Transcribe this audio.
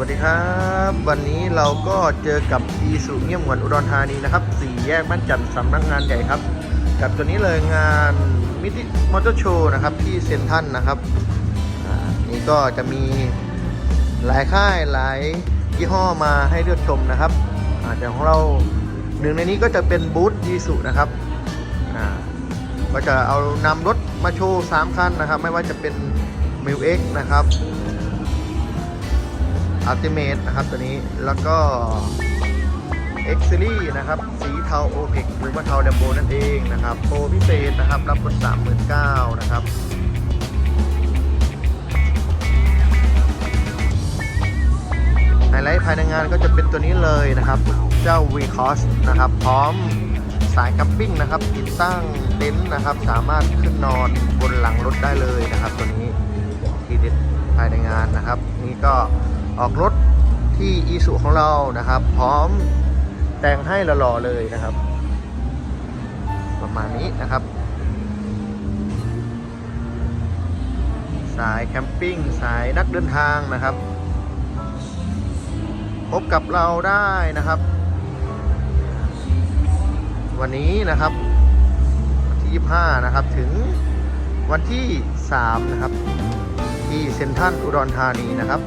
วัสดีครับ วันนี้เราก็เจอกับอีสุเงียบหวนอุดรธานีนะครับสี่แยกบ้านจันทร์สำนักงานใหญ่ครับ กับตัวนี้เลยงานมิติมอเตอร์โชว์นะครับที่เซ็นทรัลนะครับอ่านี่ก็จะมีหลายค่ายหลายยี่ห้อมาให้เลือกชมนะครับอาแต่ของเราหนึ่งในนี้ก็จะเป็นบูธยีสุนะครับอ่าก็จะเอานำรถมาโชว์สามคันนะครับ ไม่ว่าจะเป็นมิวเอ็กนะครับ อัลติเมทนะครับตัวนี้แล้วก็ X Series นะครับ สีเทาโอเพกหรือว่าเทาแดมโบนั่นเองนะครับโปรพิเศษนะครับ รับบน39,000นะครับไฮไลท์ภายในงานก็จะเป็นตัวนี้เลยนะครับ เจ้า v c o s นะครับ พร้อมสายแคัมปิ้งนะครับ ติดตั้งเต็นท์นะครับ สามารถขึ้นนอนบนหลังรถได้เลยนะครับ ตัวนี้ทีเด็ดภายในงานนะครับ นี่ก็ ออกรถที่อีสุของเรานะครับ พร้อมแต่งให้หล่อๆเลยนะครับ ประมาณนี้นะครับสายแคมปิ้งสายนักเดินทางนะครับ พบกับเราได้นะครับ วันนี้นะครับวันที่ 25 นะครับถึงวันที่ 3 นะครับ ที่เซ็นทรัลอุดรธานีนะครับ